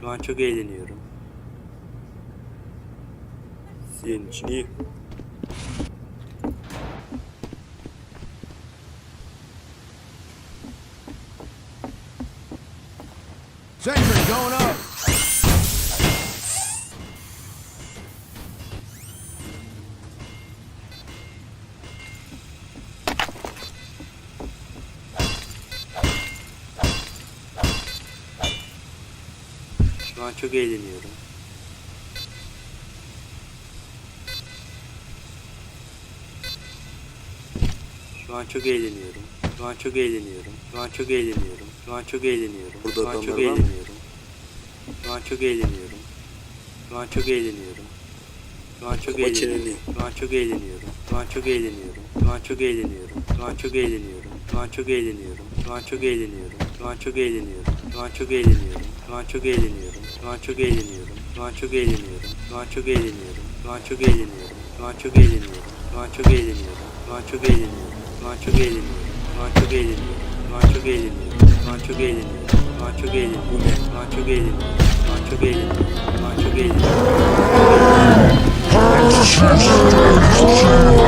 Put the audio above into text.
Şu an çok eğleniyorum. Senin için iyi. Sentry going up. Şu an çok eğleniyorum. Şu an çok eğleniyorum. Şu an çok eğleniyorum. Şu an çok eğleniyorum. Şu an çok eğleniyorum. Burada Şu an çok eğleniyorum. Şu an çok eğleniyorum. Şu an çok eğleniyorum. Şu an çok Kapa çeneni. eğleniyorum. Şu an çok eğleniyorum. Şu an çok eğleniyorum. Şu an çok eğleniyorum. Şu an çok eğleniyorum. Şu an çok eğleniyorum. Şu an çok eğleniyorum. Şu an çok eğleniyorum. Şu an çok eğleniyorum. Şu an çok eğleniyorum. Şu an çok eğleniyorum. Şu an çok eğleniyorum. Şu an çok eğleniyorum. Şu an çok eğleniyorum. Şu an çok eğleniyorum. Şu an çok eğleniyorum. Şu an çok eğleniyorum. Şu an çok eğleniyorum. Şu an çok eğleniyorum. Şu an çok eğleniyorum. Şu an çok eğleniyorum. Şu an çok eğleniyorum. Şu an çok eğleniyorum. Şu an çok eğleniyorum. Şu an çok eğleniyorum.